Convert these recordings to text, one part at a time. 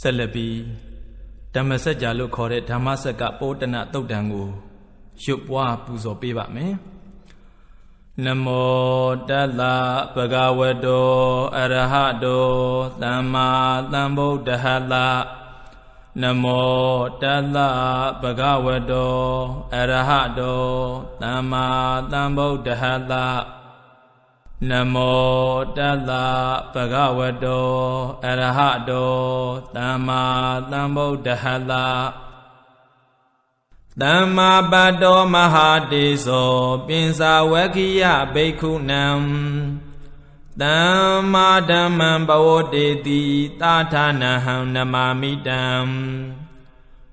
ဆက်လက်ပြီးဓမ္မစကြာလို့ခေါ်တဲ့ဓမ္မစက်ကပောတနတုတ်တံကိုရွတ်ပွားပူဇော်ပေးပါမယ်နမောတတ္တဗဂဝတောအရဟတောသမ္မာသမ္ဗုဒ္ဓဟတနမောတတ္တဗဂဝတောအရဟတောသမ္မာသမ္ဗုဒ္ဓဟတ နမောတတ္တဗဂဝတောအရဟတောသမ္မာသမ္ဗုဒ္ဓဟတသမ္မာပတ်တောမဟာတေဇောပင်စာဝကိယဘိက္ခုနံသမ္မာဓမ္မံဘဝတေတိသာဌာနဟံနမာမိတံ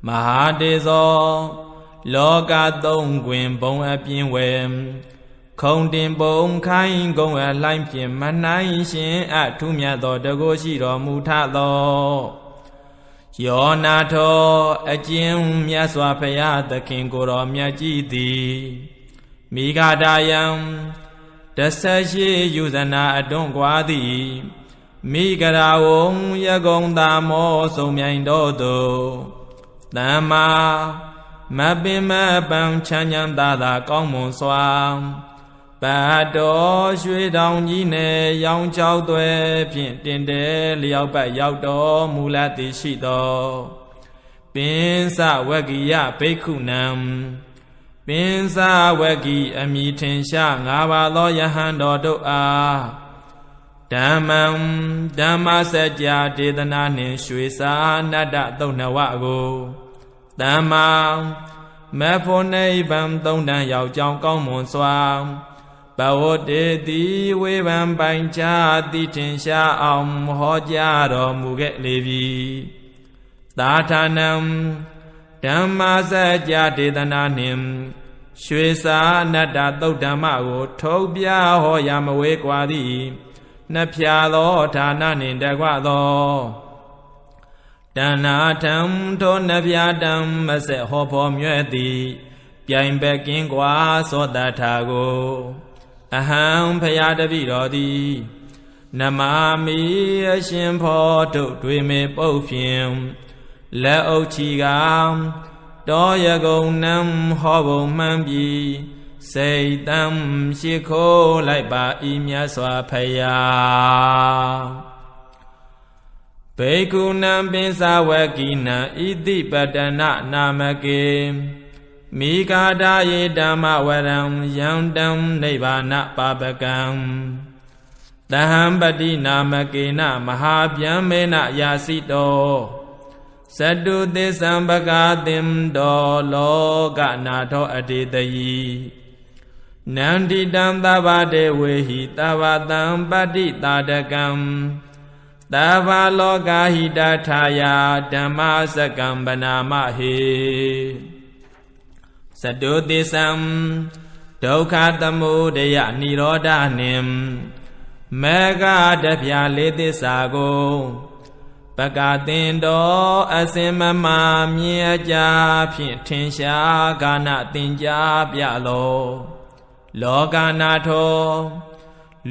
မဟာတေဇောလောကသုံးတွင်ဘုံအပြင်းဝဲ ခုံတင်ပုံခိုင်းကုံအလှိုင်းဖြင့်မနိုင်ရှင်အထုမြတ်သောတကုရှိတော်မူထသောယောနာထောအကျဉ်မြတ်စွာဘုရားသခင်ကိုယ်တော်မြတ်ကြီးသည်မိဂဒာယံတဆက်ရှိယူဇနာအတွန်းကွာသည်မိဂရာဝံယကုံတာမောစုံမြိုင်တော်သူသမ္မာမပင်မပံချမ်းချမ်းသာသာကောင်းမွန်စွာ ပတ်တော်ရွှေတောင်ကြီးနယ်ရောင်ချောက်သွဲဖြင့်တင်တယ်လျောက်ပတ်ရောက်တော်မူလသည်ရှိသောပင်စဝဂိယဘိက္ခုနံပင်စဝဂိအမိထင်ရှားငါးပါးသောယဟန်တော်တို့အားဓမ္မံဓမ္မစကြာဒေသနာနှင့်ရွှေစာနတ္တသုတ်နဝကိုသမ္မာမေဖို့နိဗ္ဗာန်သုံးတန်ရောက်ကြောင်းကောင်းမွန်စွာ ဘဝတေတိဝေဘံပိုင်ချတိထင်ရှားအောင်ဟောကြားတော်မူခဲ့လေပြီသာထာနံဓမ္မစကြာဒေသနာနှင့်ရွှေစာအနတ္တသုတ်ဓမ္မကို ထုတ်ပြဟောရမဝေကွာသည်နှဖျာသောဌာနနှင့်တကွသောတဏ္ဍာထံထိုနှဖျာတံမဆက်ဟောဖော်မြဲ့သည် ပြိုင်ဘက်ကင်းကွာသောတထာကို အဟံဖရာတပိတော်သည်နမာမိအရှင်ဖောတို့တွေမေပုတ်ဖြင့်လက်အုပ်ချီကတောရကုံနံဟောဘုံမှန်ပြီစိတ်တံရှိခိုးလိုက်ပါဤမြတ်စွာဖရာဘေကုဏံပင်စာဝကိနံဣတိပတနာနာမကေ မိဂာဒယေဓမ္မဝရံယံတံနိဗ္ဗာနပါပကံတဟံပတိနာမကေနမဟာဗျံမေနယာစိတောသတုသစ္ဆံပကာသင်တောလောကနာထောအတေတယီနန္တိတံသဗ္ဗတေဝေဟိသဗ္ဗတံပတိတာတကံသဗ္ဗလောကဟိတထာယဓမ္မစကံပနာမဟေ သတုသစ္ဆံဒုက္ခသမုဒယនិရောဓနှင့်မေဃတပြလေးသစ္စာကိုပကတင်တော်အစင်မမမြင်အကြဖြင့်ထင်ရှားကာနတင်ကြပြလောလောကနာထော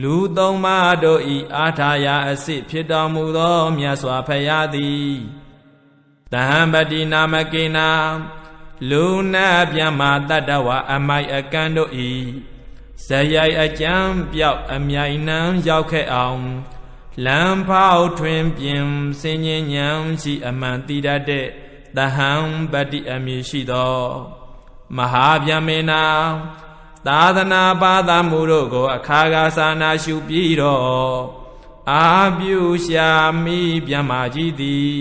လူသုံးပါးတို့ဤအာထာယအစစ်ဖြစ်တော်မူသောမြတ်စွာဘုရားသည်တဟံပတိနာမကေနာ လူနာပြမတတ္တဝအမိုက်အကန့်တို့ဤဇယိုက်အကြံပြောက်အမြိုင်နှံရောက်ခဲ့အောင်လမ်းဖောက်ထွင်ပြင်စင်ញဉံရှိအမှန်တိရတဲ့တဟံပတိအမည်ရှိသောမဟာဗျမေနာသာသနာပါဒမှုတို့ကို အခါခါစာနာရှုပြီးတော့အာပြုရှာမိမြမကြီးသည်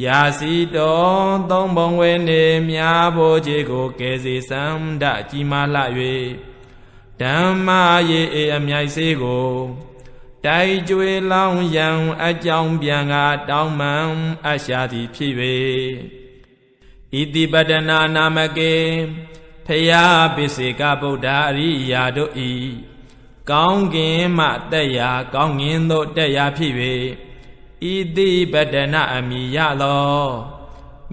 ရာစီတော်သုံးဘုံဝေနေမြားဖို့ခြေကိုကယ်စီစံဒကြီးမားလှ၍ဓမ္မရေအေအမြိုက်စေးကိုတိုက်ကြွေလောင်းရန်အကြောင်းပြန်ကတောင်းမှန်အရှာသည်ဖြစ်၍ဣတိပတနာနာမကေဖယားပိစေကဗုဒ္ဓအရိယာတို့ဤကောင်းကင်မှတက်ရာကောင်းငင်သို့တက်ရာဖြစ်၍ ဣတိပတနာအမိယလော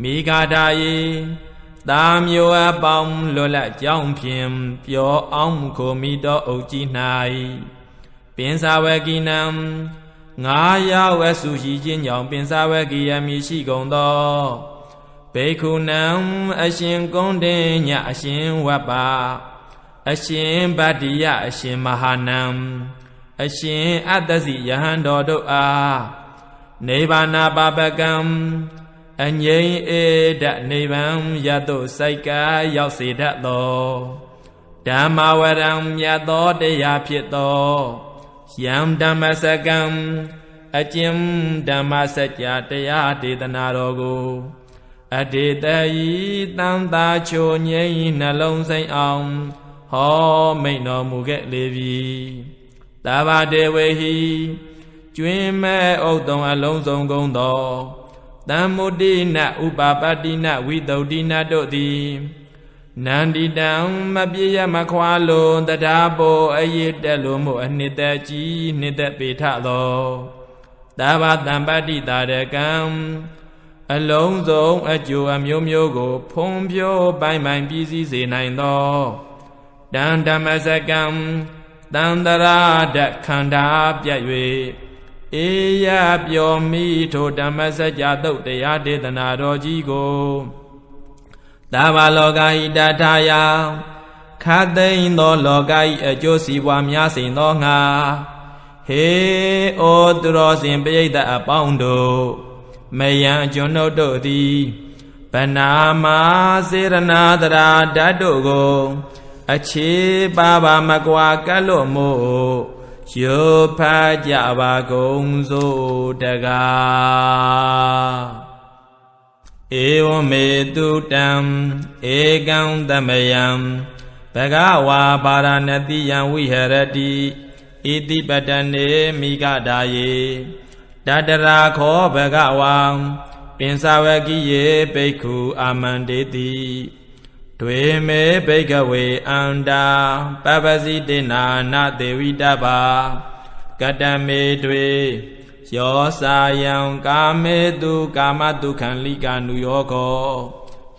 မိဂါဒာယေတာမျိုးအပေါင်းလွတ်လပ်ကြောင်းဖြင့်ပျော်အောင်ကိုမိတော်အုပ်ကြီး၌ပင်စာဝကိနံငါရောက်အဆူရှိခြင်းကြောင့်ပင်စဝကိယမိရှိကုန်သောဘေခုနံအရှင်ကုန်းတင်ညအရှင်ဝပ္ပအရှင်ဗတ္တိယအရှင်မဟာနံအရှင်အတ္တစီယဟန်တော်တို့အား နေဘာနာပပကံအငြိမ့်အေဒနိဗ္ဗာန်ရတုစိုက်ကရောက်စေတတ်သောဓမ္မဝရံမြတ်သောတရားဖြစ်သောယံဓမ္မစကံအကျဉ်ဓမ္မစကြာတရားဒေသနာတော်ကိုအတေတယီတန်တာချိုငြိမ့်နှလုံးစိမ်အောင် ဟောမိန်တော်မူခဲ့လေပြီတဘာတေဝေဟိ ကျွင်းမဲ့ဥဒ္ဒံအလုံးစုံကုန်သောတမ္မုတိနဥပပတ္တိနဝိတုဒ္ဓိနတို့သည်နန္တိတံမပြည့်ရမခွာလုံးတရားပေါ်အရေးတက်လို့မို့အနှစ်သက်ကြီးနှစ်သက်ပေထသောတဘာတံပတ္တိတာရကံအလုံးစုံအကျိုးအမျိုးမျိုးကို ဖုံးဖြိုးပိုင်ပိုင်ပြည့်စည်စေနိုင်သောတန်ဓမ္မစကံတန္တရာဓခန္ဓာပြတ်၍ အေယပြောမိထိုဓမ္မစကြာတုတ်တရားဒေသနာတော်ကြီးကိုသာဘာလောကဤတထာယခသိမ့်သောလောကဤအကျိုးစီးပွားများစိန်သောငါဟေဩသူတော်စင်ပိဋကအပေါင်းတို့မယံကျွန်ုပ်တို့သည်ဗနာမာစေရနာတရာဓာတ်တို့ကို အခြေပါပါမကွာကတ်လို့မို့ ရုပ်ဖတ်ကြပါကုန်စို့တကားဧဝမေတုတံဧကံသမယံဘဂဝါပါရဏတိယံဝိဟရတိဣတိပတနေမိဂဒါယေတတရာခောဘဂဝံပင်စဝကိယေဘိက္ခုအာမန္တေတိ တွေမေဘိကဝေအန္တာပပစီတေနာနသေဝိတပါကတမေတွေယောစာယံကာမေတုကာမတုခံလိကာနုယောကော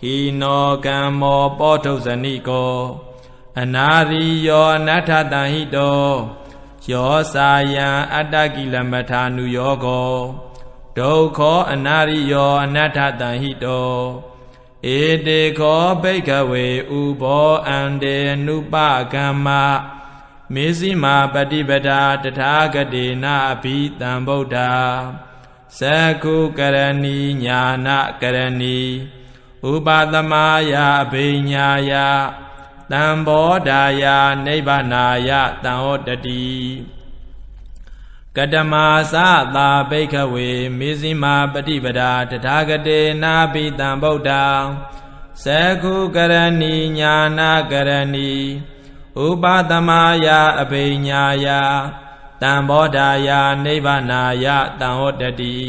ဟိနောကမ္မောပောထုဇဏိကောအနာရိယောအနတ္ထတံဟိတောယောစာယံအတ္တကိလမထာနုယောကောဒုက္ခောအနာရိယောအနတ္ထတံဟိတော ဧတေခောဘိကဝေဥဘောအန္တေနုပကမ္မမေဇိမာပฏิပဒာတထာဂတိနာအဘိတံဗုဒ္ဓသကုကရဏီညာနာကရဏီဥပသမယအဘိညာယတံဘောဓာယနိဗ္ဗာနာယတံဟောတတိ ကတမသသာဘိခဝေမေဇိမာပฏิပဒာတထာဂတေနာဘိတံဗုဒ္ဓံသကုကရဏီညာနာကရဏီဥပသမယအဘိညာယတံဘောဓာယနိဗ္ဗာနာယတံဟောတတိ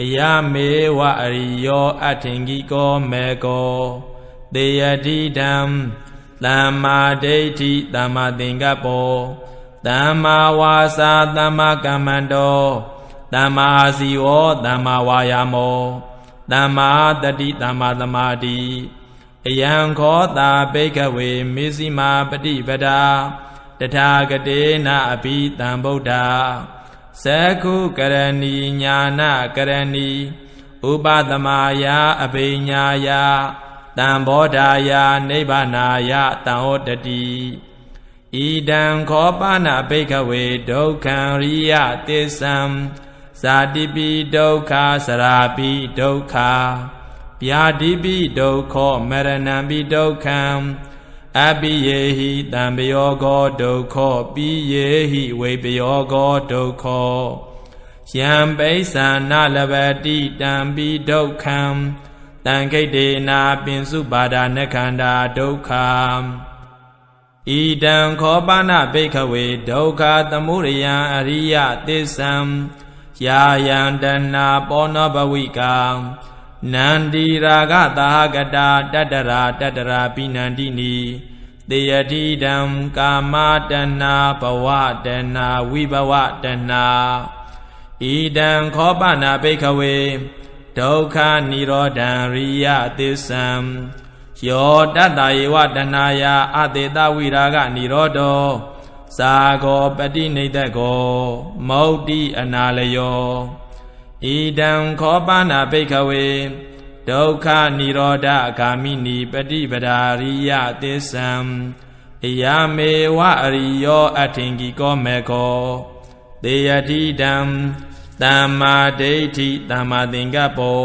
အယမေဝအရိယောအထင်ကြီးကောမေကောတေယတိတံသမ္မာဒိဋ္ဌိသမ္မာသင်္ကပ္ပော သမ္မာဝါစာသမ္မာကမ္မန္တောသမ္မာစီဝောသမ္မာဝါယာမောသမ္မာတတိသမ္မာသမာဓိအယံခောတာဘိကဝေမေဇိမာပฏิပဒာတထာဂတေနအဘိတံဗုဒ္ဓသက္ခုကရဏီညာနာကရဏီဥပသမယအဘိညာယတံဘောဓာယနိဗ္ဗာနာယတံဟောတတိ ဣဒံခောပနာဘိကဝေဒုက္ခံရိယသစ္စံဇာတိပိဒုက္ခစရာပိဒုက္ခဗျာတိပိဒုက္ခမရဏံပိဒုက္ခံအပိယေဟိတံပယောကောဒုက္ခပိယေဟိဝေပယောကောဒုက္ခယံပိဿာနလဘတိတံပိဒုက္ခံတံခိတေနာပင်စုပါဒနခန္ဓာဒုက္ခ ဣဒံခောပနဘိခဝေဒုက္ခသမုရိယံအရိယသစ္စံယာယံတဏပောနောဘဝိကံနန္ဒီရာဂသာဂတာတတရာတတရာပိနန္တိနီတေယတိတံကာမတဏဘဝတဏဝိဘဝတဏဣဒံခောပနာဘိခဝေဒုက္ခនិရောဓံရိယသစ္စံ ယောတတ္တယေဝတဏယာအတေတဝိရာဂនិရောဓော သာကောပတိနေတကောမௌတိအနာလယောဣဒံခောပနာဘိခဝေဒုက္ခនិရောဓဂာမိနိပฏิပဒာရိယသစ္စံအယမေဝအရိယောအထင်ကြီးကောမေကောတေယတိတံသမ္မာဒိဋ္ဌိသမ္မာသင်္ကပ္ပော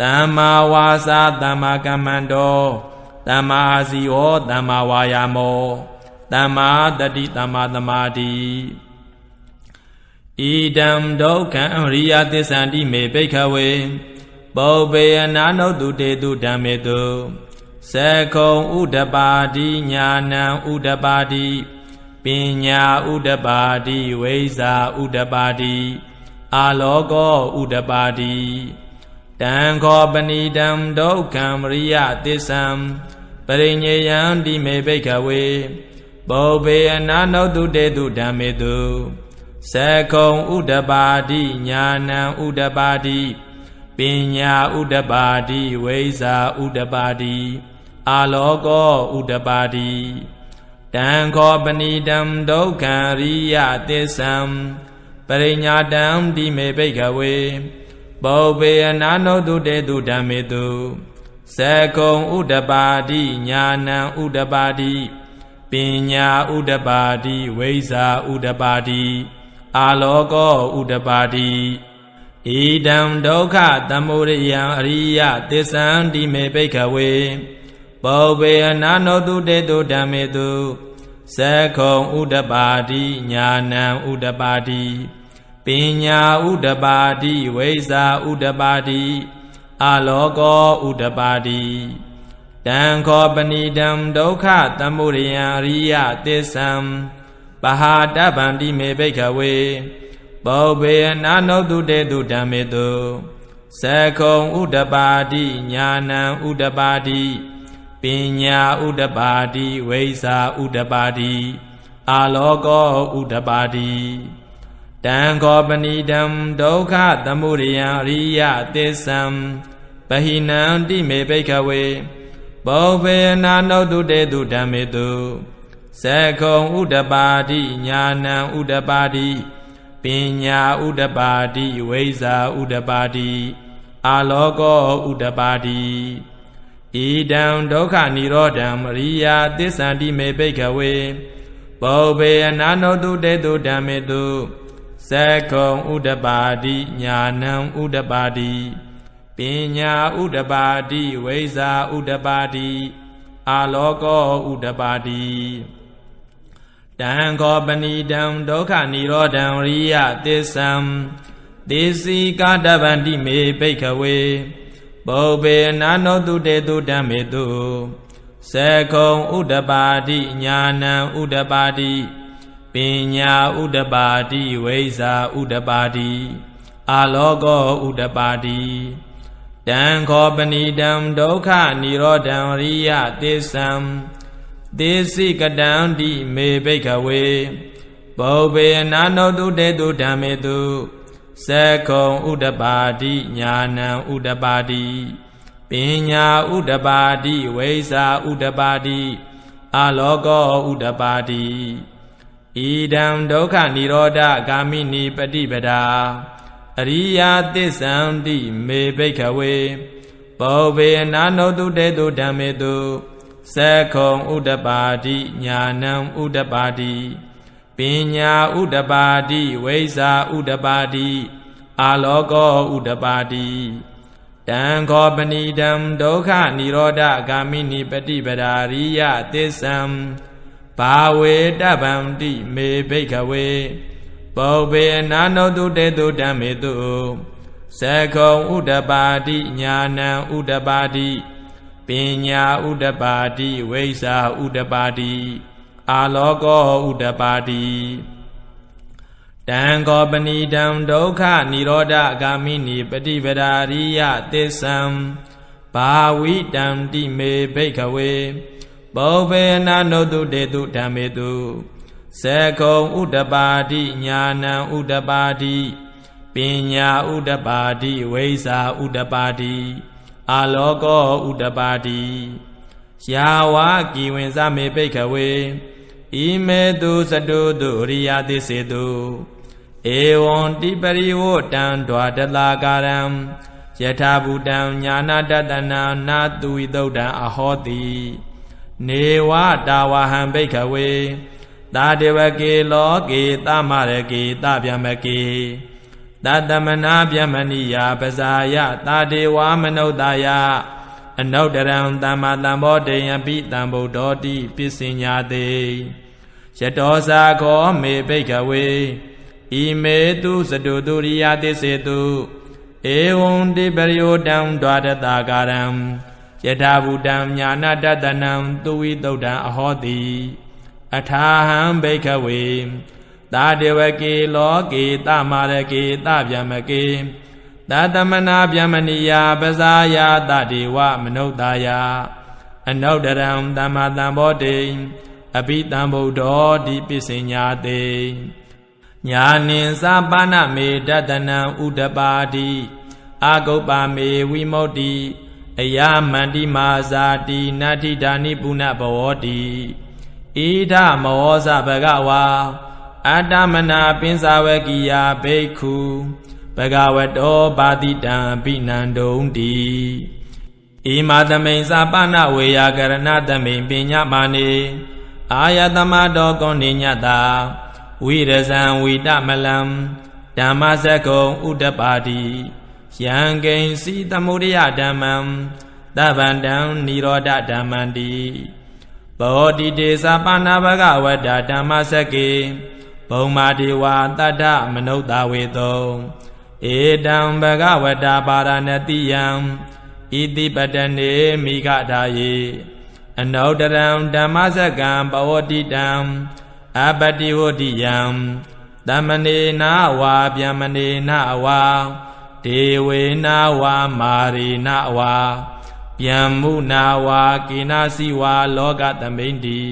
သမ္မာဝါစာသမ္မာကမ္မန္တောသမ္မာအာဇီဝောသမ္မာဝါယာမောသမ္မာတတိသမ္မာသမာဓိဣဒံဒုက္ခံရိယသစ္ဆန္တိမေဘိခဝေပုပ္ပေယနာနုတုတေတုဓမ္မေတုသကုံဥဒပါတိညာဏံဥဒပါတိပညာဥဒပါတိဝိဇာဥဒပါတိအာလောကောဥဒပါတိ တံခောပဏိတံဒုက္ခံရိယသစ္ဆံပရိညေယံတိမေဘိခဝေပုပ္ပေအနာနုတုတေတုဓမ္မေတုသကုံဥဒပါတိညာဏံဥဒပါတိပညာဥဒပါတိဝိဇာဥဒပါတိအာလောကောဥဒပါတိတံခောပဏိတံဒုက္ခံရိယသစ္ဆံပရိညာတံတိမေဘိခဝေ ပုပ္ပေအနာနုတုတေတုဓမ္မေတုသကုံဥဒပါတိညာဏံဥဒပါတိပညာဥဒပါတိဝိဇာဥဒပါတိအာလောကောဥဒပါတိဣဒံဒုက္ခသမုရိယံအရိယသစ္ဆံတိမေဘိခဝေပုပ္ပေအနာနောတုတေတုဓမ္မေတုသကုံဥဒပါတိညာဏံဥဒပါတိ ပညာဥဒပါတိဝိဇာဥဒပါတိအာလောကောဥဒပါတိတံခောပဏိတံဒုက္ခသမုရိယံအရိယသစ္ဆံပဟာတဗန္တိမေဘိခဝေပုဗ္ဗေနာနုတုတေတုဓမ္မေတုသကုံဥဒပါတိညာဏံဥဒပါတိပညာဥဒပါတိဝိဇာဥဒပါတိအာလောကောဥဒပါတိ တံခောပဏိတံဒုက္ခသမုရိယံအရိယသစ္ဆံပဟိနံတိမေဘိခဝေဘောဘေနာနုတုတေတုဓမ္မေတုသကုံဥဒပါတိညာဏံဥဒပါတိပညာဥဒပါတိဝိဇာဥဒပါတိအာလောကောဥဒပါတိဣဒံဒုက္ခនិရောဓံမရိယာသစ္ဆန္တိမေဘိခဝေဘောဘေအနာနောတုတေတုဓမ္မေတု သကုံဥဒပါတိညာဏံဥဒပါတိပညာဥဒပါတိဝိဇာဥဒပါတိအာလောကောဥဒပါတိတံခောပဏိတံဒုက္ခនិရောဓံရိယသစ္ဆံသေစီကာတဗန္တိမေဘိခဝေပုဗ္ဗေနာနောတုတေတုဓမ္မေတုသကုံဥဒပါတိညာဏံဥဒပါတိ ပညာဥဒပါတိဝိဇာဥဒပါတိအာလောကောဥဒပါတိတံခောပဏိတံဒုက္ခនិရောဓံရိယသစ္ဆံသေစိကတံတိမေဘိခဝေဘောဘေနာနောတုတေတုဓမ္မေတုသကုံဥဒပါတိညာဏံဥဒပါတိပညာဥဒပါတိဝိဇာဥဒပါတိအာလောကောဥဒပါတိ ဣဒံဒုက္ခនិရောဓဂာမိနိပฏิပဒါအရိယာသစ္ဆန္တိမေဘိခဝေဘောဘေနာနောတုတေတုဓမ္မေတုသကုံဥဒပါတိညာဏံဥဒပါတိပညာဥဒပါတိဝိဇာဥဒပါတိအာလောကောဥဒပါတိတံခောပဏိတံဒုက္ခនិရောဓဂာမိနိပฏิပဒါရိယသစ္ဆံ ဘာဝေတဗံတိမေဘိခဝေပုဗ္ဗေနာနောတုတေတုဓမ္မေတုသကုံဥဒပါတိညာဏံဥဒပါတိပညာဥဒပါတိဝိဇာဥဒပါတိအာလောကောဥဒပါတိတံခောပဏိတံဒုက္ခនិရောဓဂာမိနိပฏิပဒါရိယသစ္ဆံဘာဝိတံတိမေဘိခဝေ ဘောဘေနာနုတုတေတုဓမ္မေတုသကုံဥဒပါတိညာဏံဥဒပါတိပညာဥဒပါတိဝိဇာဥဒပါတိအာလောကောဥဒပါတိယာဝကိဝင်စမေပိခဝေဣဣမေတုစတုတုအရိယသစ္စေတုဧဝံတိပရိဝတံဒွါတလာကာရံယထာဘူတံညာနာတတနာနာတုဝိတုဒ္ဓံအဟောတိ နေဝတာဝဟံဘိခဝေသာတေဝကေလောကေသမရကေတဗျမကေတတမနာဗျမဏိယပဇာယသာတေဝမနုဿာယအနုတ္တရံသမ္မာသမ္ဗောတေယပိတံဗုဒ္ဓောတိပစ္စညာတေယတောဇာခောမေဘိကဝေဣမေတုစတုတုရိယသစ္စေတုဧဝံတိပရိယောတံဒွါရတကာရံ ယထာဘူတံညာနာတတနံသူဝိတုဒ္ဓံအဟောတိအထာဟံဘိကဝေသာတေဝကေလောကေတမာရကေတဗျမကေတတမနာဗျမဏိယပဇာယတတေဝမနုဿာယအနုတ္တရံသမ္မာသမ္ဗောတိအဘိတံဗုဒ္ဓောဒီပစ္စညာတေညာနိသပါဏမေတတနံဥဒပါတိအာဂုပ္ပမေဝိမု ക്തി အယမန္တိမာဇာတိနာတိဒါနိပုဏ္ဏဘဝတိဣဒမောဇဘဂဝါအတ္တမနာပင်စာဝကိယဘိက္ခုဘဂဝတောပါတိတံပိနန္ဒုံတိဣမာသမိန်စာပနဝေယကရဏသမိန်ပညာမာနေအာယတမတောကောဏိညတာဝိရဇံဝိတမလံဓမ္မစကုံဥဒ္ဒပါတိ ယံကိဉ္စီသမုဒယဓမ္မံသဗ္ဗန္တံនិရောဓဓမ္မန္တိဘောတိတေသပါဏဘဂဝတ္တဓမ္မစကေဘုံမာဒေဝတတ္ထမနုဿဝေတောဧတံဘဂဝတ္တပါရဏတိယံဣတိပတနေမိဂဒါယေအနုတရံဓမ္မစကံဘဝတိတံအပတိဝတိယံသမနေနာဝါဗျမနေနာဝါ ဒေဝေနာဝါမာရိနာဝါဗျံမှုနာဝါကိနာစီဝါလောကသမိန်တိ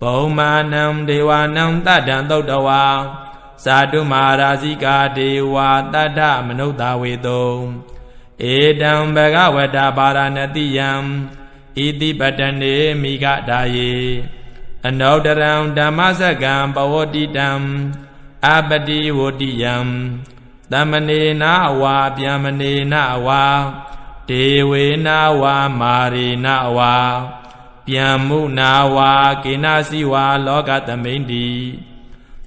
ဘုံမာနံဒေဝနံတတံသုတ်တဝါသာတုမာရာဇိကာဒေဝတတ္ထမနုဿဝေတုံဧတံဘဂဝတပါရဏတိယံဣတိပတနေမိဂဒါယေအနုတရံဓမ္မစကံပဝတိတံအပတိဝတိယံ သမနေနာဝါဗျမနေနာဝါဒေဝေနာဝါမာရိနာဝါဗျံမှုနာဝါကိနာစီဝါလောကသမိန်တိ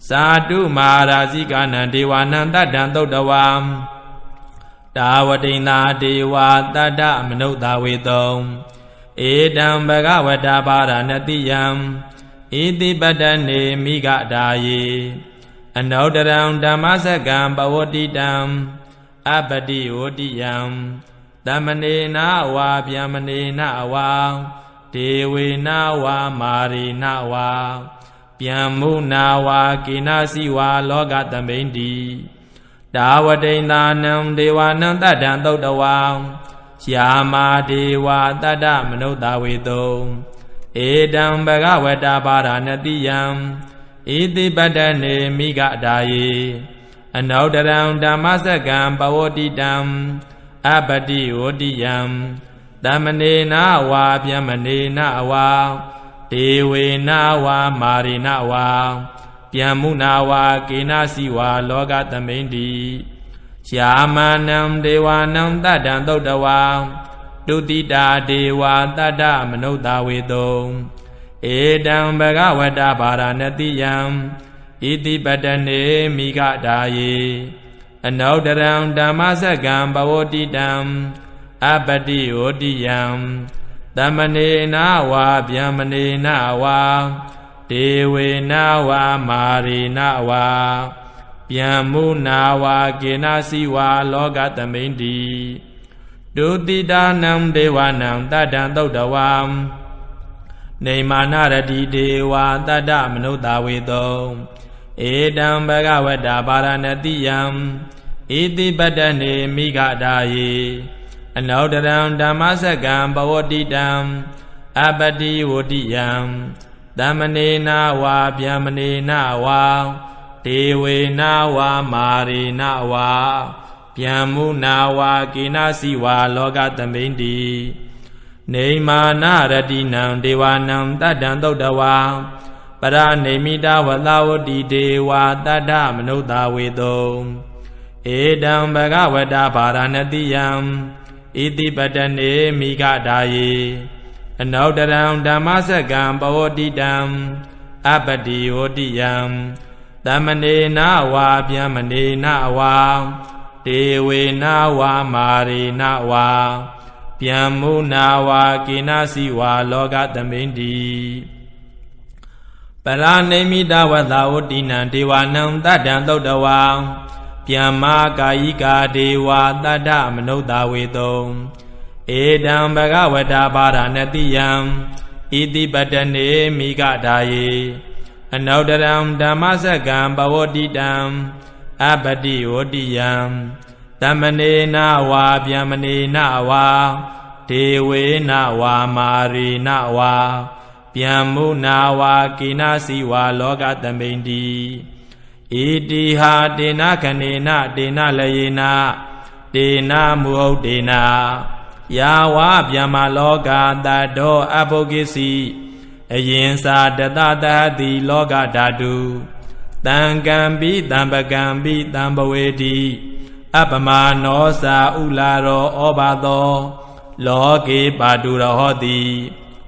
သာတုမာရာဇိကနံဒေဝနံတတံသုတ်တဝံတာဝတိန်သာဒေဝတတ္တမနုဿဝေတုံဧတံဘဂဝတ္တပါရဏတိယံဣတိပတ္တနေမိဂဒါယေ အနုတရံဓမ္မစကံပဝတိတံအပတိဝတိယံသမနေနာဝါဗျမနေနာဝါဒေဝေနာဝါမာရိနာဝါဗျံမုနာဝါကိနာစီဝါလောကသမိန်တိဒါဝတိန်သာနံဒေဝနံတတံသုတ်တဝံယာမာဒေဝတတ္တမနုဿဝေတုံဧတံဘဂဝတ္တပါရဏတိယံ ဣတိပတ္တနေမိဂဒါယေအနုတရံဓမ္မစကံပဝတိတံအပတိဝတိယံသမနေနာဝါဗျမနေနာဝါဒေဝေနာဝါမာရိနာဝါဗျံမုနာဝါကေနာစီဝါလောကသမိန်တိရှာမနံဒေဝနံတတံသုတ်တဝါတုတိတာဒေဝတတ္တမနုဿဝေတုံ ဧတံဘဂဝတ္တပါရဏတိယံဣတိပတနေမိဂဒါယေအနုတရံဓမ္မစကံဘဝတိတံအပတိဝတိယံသမနေနာဝါဗျမနေနာဝါဒေဝေနာဝါမာရိနာဝါဗျံမုနာဝါကေနာစီဝါလောကသမိန်တိဒုတိတာနံဒေဝနံတတ္တံသုတ်တဝံ နေမာနရတိဒေဝတတ္တမနုဿဝေတောဧတံဘဂဝတ္တပါရဏတိယံဣတိပတ္တနေမိဂဒါယေအနုတရံဓမ္မစကံဘဝတိတံအပတိဝတိယံသမနေနာဝါဗျမနေနာဝါဒေဝေနာဝါမာရိနာဝါဗျံမုနာဝါကိနာစီဝါလောကသမိန်တိ နေမာနရတိနံဒေဝနံတတ္တံသုတ်တဝါပရဏိမိတာဝသဝတိဒေဝတတ္ထမနုဿဝေတုံဧတံဘဂဝတာဗာရဏတိယံဣတိပတနေမိဂဒါယေအနௌတရံဓမ္မစကံပဝတိတံအပတိဝတိယံတမနေနဝါဗျမနေနဝါဒေဝေနဝါမာရေနဝါ ဗျံမုနာဝါကိနစီဝါလောကသမိန်တိပရာနေမိတဝတဝတိနံဒေဝနံတတံသုတ်တဝံဗျမ္မာကာယိကာဒေဝတတ္ထမနုဿဝေတုံဧတံဘဂဝတာပါရဏတိယံဣတိပတနေမိဂဒါယေအနௌတရံဓမ္မစကံပဝတိတံအပတိဝတိယံ တမနေနဝါဗျမနေနဝါဒေဝေနဝါမာရီနဝါဗျံမုနာဝါကိနာစီဝါလောကသမိန်တိဣတိဟာတေနခဏေနတေနလယေနတေနမုဟုတ်တေနယာဝဗျမလောကတတောအဘုကိစီအယင်စာတတတဟတိလောကဓာတုတံကံပိတံပကံပိတံဘဝေတိ အပမနောစာဥလာရောဩဘာသော လောကေပါတုရဟောတိ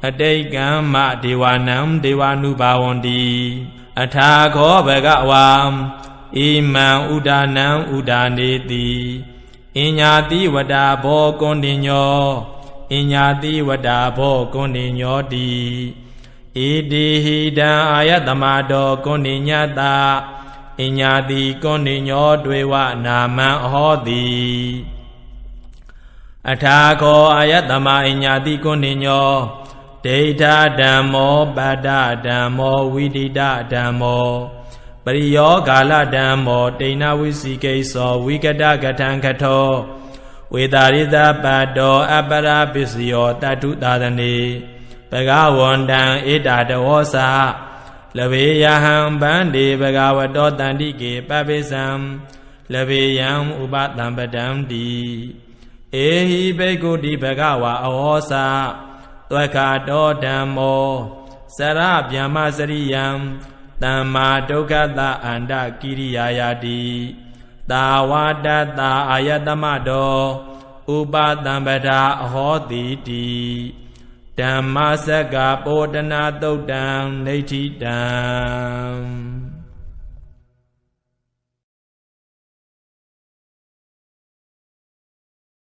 အတိတ်ကံမဒေဝနံဒေဝ ानु ဘာဝန္တိအထာခောဘဂဝါဣမံဥဒါနံဥဒါနေတိအင်ညာတိဝတာဘောကွန်တင်ညောအင်ညာတိဝတာဘောကွန်တင်ညောတိဣတိဟိတံအာယတမတောကွန်တင်ညတာ အင်ညာတိကွန်တင်ညောတွေဝနာမံဟောတိအထာခောအာယတမအင်ညာတိကွန်တင်ညောဒိဋ္ဌဓမ္မောပတ္တဓမ္မောဝိတိတဓမ္မောပရိယောဂာလဓမ္မောတိဏဝိစီကိသောဝိကတကထံခထောဝေတာရိသပတ္တောအပရာပစ္စယောတတုသာသနေဘဂဝန္တံဧတာတဝောစာ လဘေယဟံဗန္တိဘဂဝတောတန္တိကေပပိစံလဘေယံဥပတံပတံတိဧဟိဘေကုတိဘဂဝါအဝောစာသွက်ခာတောဓမ္မောစရဗျမစရိယံတမ္မာဒုက္ခတအန္တကိရိယာယာတိတာဝတတ္တအာယတမတောဥပတံပဒာအဟောတိတိ ဓမ္မစက္ကပောတနာတုတ်တံနေဋ္ဌိတံ